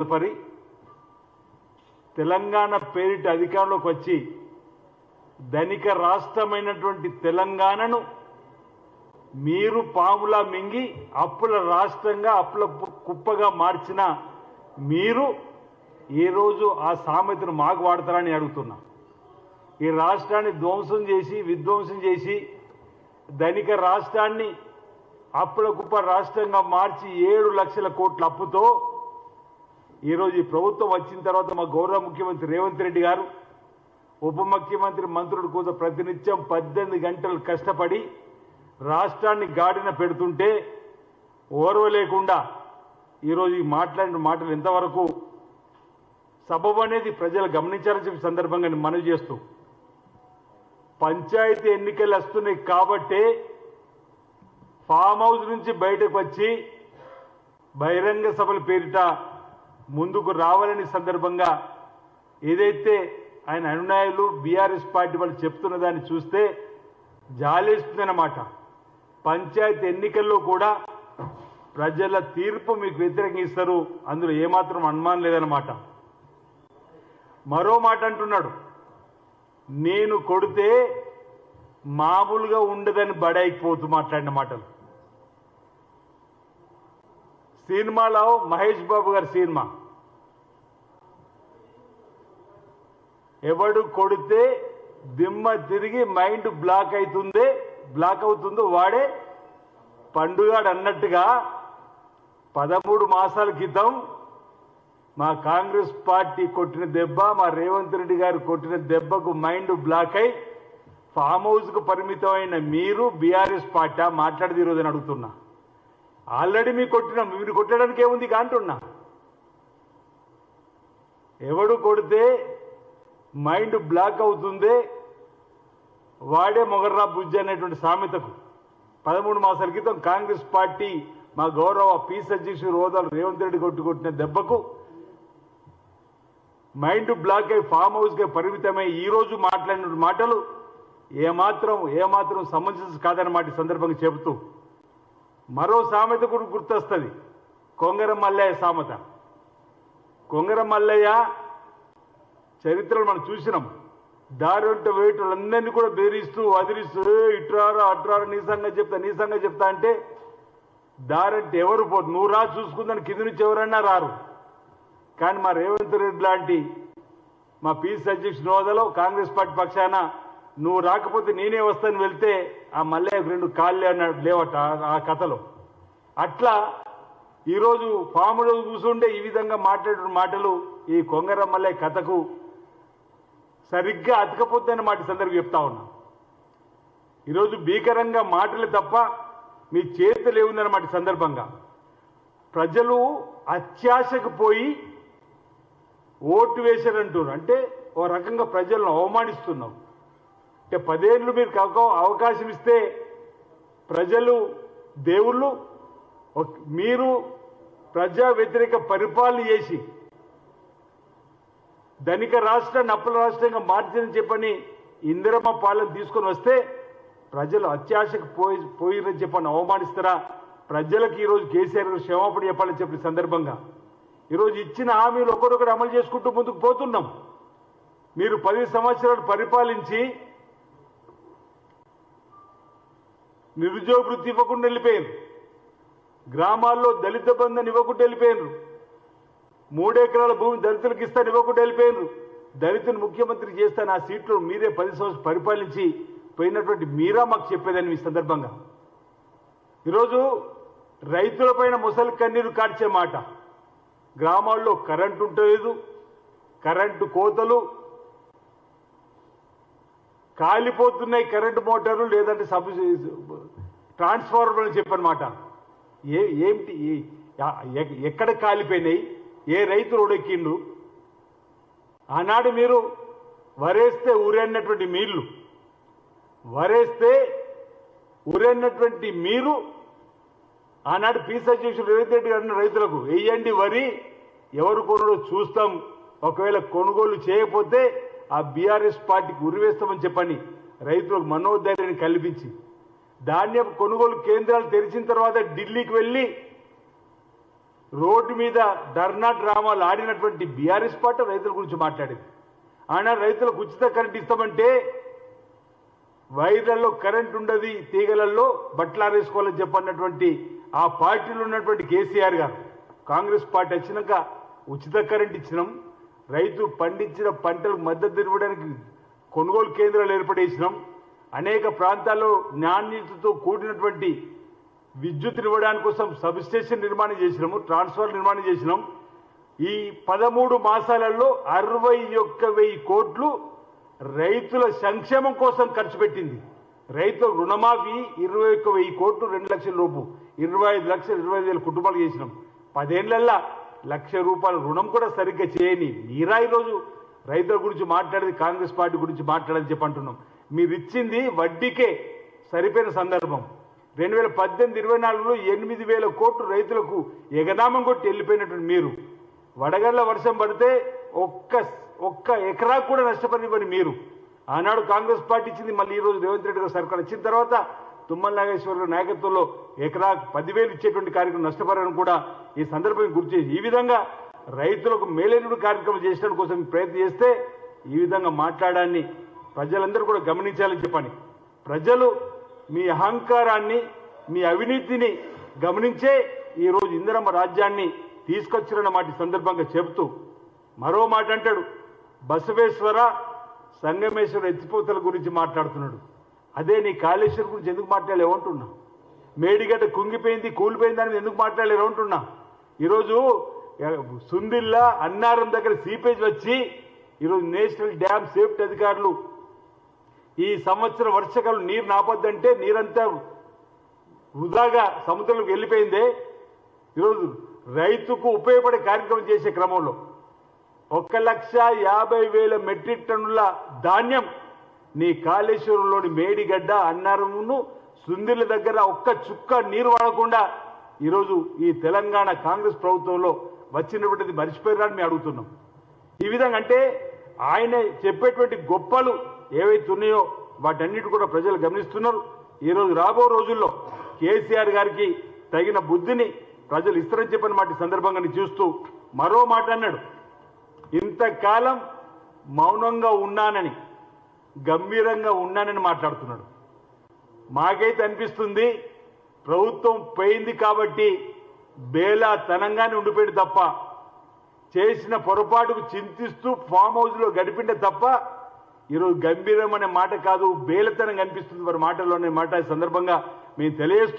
తదుపరి తెలంగాణ పేరిట అధికారంలోకి వచ్చి ధనిక రాష్ట్రమైనటువంటి తెలంగాణను మీరు పాములా మింగి అప్పుల రాష్ట్రంగా అప్పుల కుప్పగా మార్చిన మీరు ఏ రోజు ఆ సామెతను మాకు వాడతారని అడుగుతున్నా. ఈ రాష్ట్రాన్ని ధ్వంసం చేసి విధ్వంసం చేసి ధనిక రాష్ట్రాన్ని అప్పుల కుప్ప రాష్ట్రంగా మార్చి ఏడు లక్షల కోట్ల అప్పుతో ఈరోజు ఈ ప్రభుత్వం వచ్చిన తర్వాత మా గౌరవ ముఖ్యమంత్రి రేవంత్ రెడ్డి గారు ఉప ముఖ్యమంత్రి మంత్రుడు కూడా ప్రతినిత్యం పద్దెనిమిది గంటలు కష్టపడి రాష్ట్రాన్ని గాడిన పెడుతుంటే ఓర్వ లేకుండా ఈరోజు ఈ మాట్లాడిన మాటలు ఎంతవరకు సబబు అనేది ప్రజలు గమనించాలని చెప్పి సందర్భంగా నేను మనవి చేస్తూ పంచాయతీ ఎన్నికలు వస్తున్నాయి కాబట్టే ఫామ్ హౌస్ నుంచి బయటకు వచ్చి బహిరంగ సభల పేరిట ముందుకు రావాలని సందర్భంగా ఏదైతే ఆయన అనునాయులు బీఆర్ఎస్ పార్టీ వాళ్ళు చెప్తున్న దాన్ని చూస్తే జాలేస్తుందన్నమాట. పంచాయతీ ఎన్నికల్లో కూడా ప్రజల తీర్పు మీకు వ్యతిరేకంగా ఇస్తారు. అందులో ఏమాత్రం అనుమానం లేదన్నమాట. మరో మాట అంటున్నాడు. నేను కొడితే మామూలుగా ఉండదని బడాయికిపోతూ మాట్లాడిన మాటలు. సినిమాలో మహేష్ బాబు గారి సినిమా. ఎవడు కొడితే దిమ్మ తిరిగి మైండ్ బ్లాక్ అవుతుంది బ్లాక్ అవుతుందో వాడే పండుగాడు అన్నట్టుగా పదమూడు మాసాల క్రితం మా కాంగ్రెస్ పార్టీ కొట్టిన దెబ్బ మా రేవంత్ రెడ్డి గారు కొట్టిన దెబ్బకు మైండ్ బ్లాక్ అయి ఫామ్ హౌస్కు పరిమితమైన మీరు బీఆర్ఎస్ పార్టీ మాట్లాడేది ఈరోజు అని అడుగుతున్నా. ఆల్రెడీ మీ కొట్టినాం మీరు కొట్టడానికి ఏముంది అంటున్నా. ఎవడు కొడితే మైండ్ బ్లాక్ అవుతుంది వాడే మొగర్రా బుజ్జి అనేటువంటి సామెతకు. పదమూడు మాసాల క్రితం కాంగ్రెస్ పార్టీ మా గౌరవ పీస్ అధ్యక్షుడు హోదాలు రేవంత్ రెడ్డి కొట్టుకొట్టిన దెబ్బకు మైండ్ బ్లాక్ అయి ఫామ్ హౌస్కి పరిమితమై ఈ రోజు మాట్లాడిన మాటలు ఏమాత్రం ఏమాత్రం సమంజసం కాదన్నమాట ఈ సందర్భంగా చెబుతూ. మరో సామెత కూడా గుర్తొస్తుంది. కొంగర మల్లయ్య సామెత. కొంగర మల్లయ్య చరిత్రలు మనం చూసినాం. దారి వెంట వేటలందరినీ కూడా బెదిరిస్తూ వదిలిస్తూ ఇట్రారా అట్రారా నీసంగా చెప్తా నీసంగా చెప్తా అంటే దారంటే ఎవరు పోదు. నువ్వు రా చూసుకుందని కింది నుంచి ఎవరన్నా రారు. కానీ మా రేవంత్ రెడ్డి లాంటి మా పీసీ అధ్యక్షుని హోదాలో కాంగ్రెస్ పార్టీ పక్షాన నువ్వు రాకపోతే నేనే వస్తాను వెళ్తే ఆ మల్లయ్య రెండు కాళ్ళే అన్నాడు లేవట ఆ- కథలో. అట్లా ఈరోజు పాములు కూర్చుంటే ఈ విధంగా మాట్లాడిన మాటలు ఈ కొంగర మల్లయ్య కథకు సరిగ్గా అతకపోతుందని మాట సందర్భం చెప్తా ఉన్నా. ఈరోజు భీకరంగా మాటలు తప్ప మీ చేతులు ఏముందన్నమాట సందర్భంగా. ప్రజలు అత్యాశకు పోయి ఓటు వేశారంటున్నారు. అంటే ఓ రకంగా ప్రజలను అవమానిస్తున్నావు. అంటే పదేళ్ళు మీరు కాక అవకాశం ఇస్తే ప్రజలు దేవుళ్ళు మీరు ప్రజా వ్యతిరేక పరిపాలన చేసి ధనిక రాష్ట్రాన్ని అప్పుల రాష్ట్రంగా మార్చని చెప్పని ఇందిరమ్మ పాలన తీసుకొని వస్తే ప్రజలు అత్యాశకు పోయి పోయిరని చెప్పని అవమానిస్తారా? ప్రజలకు ఈరోజు కేసీఆర్ గారు క్షమాపణ చెప్పాలని చెప్పిన సందర్భంగా. ఈరోజు ఇచ్చిన హామీలు ఒకరొకరు అమలు చేసుకుంటూ ముందుకు పోతున్నాం. మీరు పది సంవత్సరాలు పరిపాలించి నిరుద్యోగ వృత్తి ఇవ్వకుండా వెళ్ళిపోయారు గ్రామాల్లో దళిత బంధుని ఇవ్వకుండా వెళ్ళిపోయినరు. మూడెకరాల భూమి దళితులకు ఇస్తాను ఇవ్వకుండా వెళ్ళిపోయినరు. దళితుని ముఖ్యమంత్రి చేస్తాను ఆ సీట్లో మీరే పది సంవత్సరాలు పరిపాలించి పోయినటువంటి మీరా మాకు చెప్పేదని మీ సందర్భంగా. ఈరోజు రైతులపైన ముసలి కన్నీరు కార్చే మాట. గ్రామాల్లో కరెంటు ఉండలేదు కరెంటు కోతలు కాలిపోతున్నాయి కరెంటు మోటార్లు లేదంటే సబ్ ట్రాన్స్ఫార్మర్ అని చెప్పనమాట ఏ ఏమిటి ఎ- ఎక్కడ కాలిపోయినాయి? ఏ రైతు రోడెక్కిండు ఆనాడు మీరు వరేస్తే ఊరేనటువంటి మీళ్ళు. వరేస్తే ఊరేనటువంటి మీరు ఆనాడు పీస్ అధ్యక్షుడు రేవంత్ రెడ్డి గారు రైతులకు వెయ్యండి వరి ఎవరు కొనుడో చూస్తాం. ఒకవేళ కొనుగోలు చేయకపోతే ఆ బీఆర్ఎస్ పార్టీకి ఉరివేస్తామని చెప్పని రైతులకు మనోధైర్యాన్ని కల్పించి ధాన్యం కొనుగోలు కేంద్రాలు తెరిచిన తర్వాత ఢిల్లీకి వెళ్ళి రోడ్డు మీద ధర్నా డ్రామాలు ఆడినటువంటి బీఆర్ఎస్ పార్టీ రైతుల గురించి మాట్లాడింది. ఆయన రైతులకు ఉచిత కరెంట్ ఇస్తామంటే వైర్లలో కరెంట్ ఉండదు తీగలలో బట్టలు ఆరేసుకోవాలని చెప్పన్నటువంటి ఆ పార్టీలో ఉన్నటువంటి కేసీఆర్ గారు. కాంగ్రెస్ పార్టీ వచ్చినాక ఉచిత కరెంట్ ఇచ్చినాం. రైతు పండించిన పంటలకు మద్దతు ఇవ్వడానికి కొనుగోలు కేంద్రాలు ఏర్పడేసినాం అనేక ప్రాంతాల్లో నాణ్యతతో కూడినటువంటి విద్యుత్ ఇవ్వడానికి కోసం సబ్స్టేషన్ నిర్మాణం చేసినాము ట్రాన్స్ఫర్ నిర్మాణం చేసినాం. ఈ పదమూడు మాసాలలో అరవై ఒక్క వెయ్యి కోట్లు రైతుల సంక్షేమం కోసం ఖర్చు పెట్టింది. రైతుల రుణమాఫీ ఇరవై ఒక్క వెయ్యి కోట్లు రెండు లక్షల లోపు ఇరవై ఐదు లక్షలు ఇరవై ఐదు వేల కుటుంబాలు చేసినాం. పదేళ్ళల్లా లక్ష రూపాయల రుణం కూడా సరిగ్గా చేయని మీరా ఈరోజు రైతుల గురించి మాట్లాడేది కాంగ్రెస్ పార్టీ గురించి మాట్లాడని చెప్పి అంటున్నాం. మీరు ఇచ్చింది వడ్డీకే సరిపోయిన సందర్భం. రెండు వేల పద్దెనిమిది ఇరవై నాలుగులో ఎనిమిది వేల కోట్లు రైతులకు ఎగనామం కొట్టి వెళ్ళిపోయినటువంటి మీరు. వడగళ్ళ వర్షం పడితే ఒక్క ఒక్క ఎకరా కూడా నష్టపడిపోయిన మీరు. ఆనాడు కాంగ్రెస్ పార్టీ ఇచ్చింది మళ్ళీ ఈ రోజు రేవంత్ రెడ్డి గారు సర్కార్ వచ్చిన తర్వాత తుమ్మల నాగేశ్వరరావు నాయకత్వంలో ఎకరా పదివేలు ఇచ్చేటువంటి కార్యక్రమం నష్టపడాలని కూడా ఈ సందర్భం గుర్తు చేసి ఈ విధంగా రైతులకు మేలైనటువంటి కార్యక్రమం చేసిన కోసం ప్రయత్నం చేస్తే ఈ విధంగా మాట్లాడాన్ని ప్రజలందరూ కూడా గమనించాలని చెప్పని ప్రజలు మీ అహంకారాన్ని మీ అవినీతిని గమనించే ఈరోజు ఇందిరమ్మ రాజ్యాన్ని తీసుకొచ్చారన్న మాట సందర్భంగా చెబుతూ మరో మాట అంటాడు. బసవేశ్వర సంగమేశ్వర ఎత్తిపోతల గురించి మాట్లాడుతున్నాడు. అదే నీ కాళేశ్వర గురించి ఎందుకు మాట్లాడలేమంటున్నా మేడిగడ్డ కుంగిపోయింది కూలిపోయింది అని ఎందుకు మాట్లాడలేమంటున్నా ఈరోజు సుందిల్లా అన్నారం దగ్గర సీపేజ్ వచ్చి ఈరోజు నేషనల్ డ్యామ్ సేఫ్టీ అధికారులు ఈ సంవత్సరం వర్షకాలం నీరు నాపొద్దంటే నీరంతా వృధాగా సముద్రంలోకి వెళ్ళిపోయిందే. ఈరోజు రైతుకు ఉపయోగపడే కార్యక్రమం చేసే క్రమంలో ఒక లక్ష యాభై వేల మెట్రిక్ టన్నుల ధాన్యం నీ కాళేశ్వరంలోని మేడిగడ్డ అన్నారమును సుందిర్ల దగ్గర ఒక్క చుక్క నీరు వాడకుండా ఈరోజు ఈ తెలంగాణ కాంగ్రెస్ ప్రభుత్వంలో వచ్చినటువంటిది మర్చిపోయారని మేము అడుగుతున్నాం. ఈ విధంగా అంటే ఆయన చెప్పేటువంటి గొప్పలు ఏవైతే ఉన్నాయో వాటన్నిటి కూడా ప్రజలు గమనిస్తున్నారు. ఈరోజు రాబో రోజుల్లో కేసీఆర్ గారికి తగిన బుద్ధిని ప్రజలు ఇస్తారని చెప్పిన మాట సందర్భంగా చూస్తూ మరో మాట అన్నాడు. ఇంతకాలం మౌనంగా ఉన్నానని గంభీరంగా ఉన్నానని మాట్లాడుతున్నాడు. మాకైతే అనిపిస్తుంది ప్రభుత్వం పోయింది కాబట్టి బేలా తనంగానే ఉండిపోయాడు తప్ప చేసిన పొరపాటుకు చింతిస్తూ ఫామ్ హౌస్లో గడిపిండే తప్ప ఈరోజు గంభీరం అనే మాట కాదు బేలతనం కనిపిస్తుంది వారి మాటలోనే మాట ఈ సందర్భంగా మేము తెలియజేస్తూ